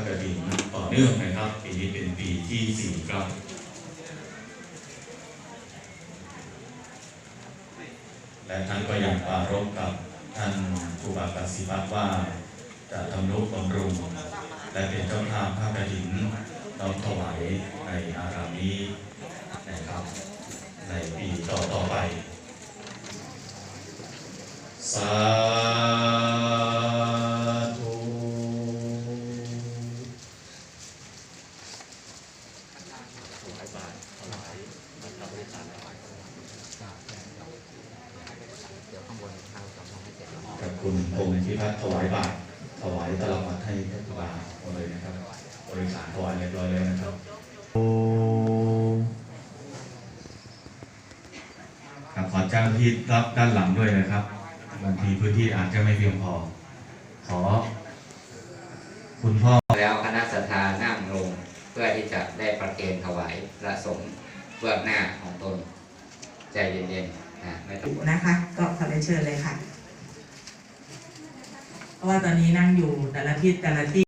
ระกฐินต่อเนื่องนะครับ ปีนี้เป็นปีที่สี่ครับและท่านก็ยังปรารภกับท่านครูบากัสสิปักว่า จะทำนุบำรุงและเป็นเจ้าภาพพระกฐินน้อมถวายในอารามนี้นะครับในปีต่อต่อไปสา กให้เสร็จแล้วกับคุณพงศ์พิพัฒน์ถวายบาตรถวายตลับมัดให้พระครูบาหมดเลยนะครับ บริษัทถวายเรียบร้อยแล้วนะครับครับขอเจ้าที่รับด้านหลังด้วยนะครับบางทีพื้นที่อาจจะไม่เพียงพอ ขอ คุณพ่อแล้วคณะสัทธานั่งลงเพื่อที่จะได้ประเคนถวายพระสงฆ์ เบื้องหน้าของตน ใจเย็นๆนะไม่ต้องนะคะ ก็ขอเรียนเชิญเลยค่ะ เพราะว่าตอนนี้นั่งอยู่แต่ละที่แต่ละที่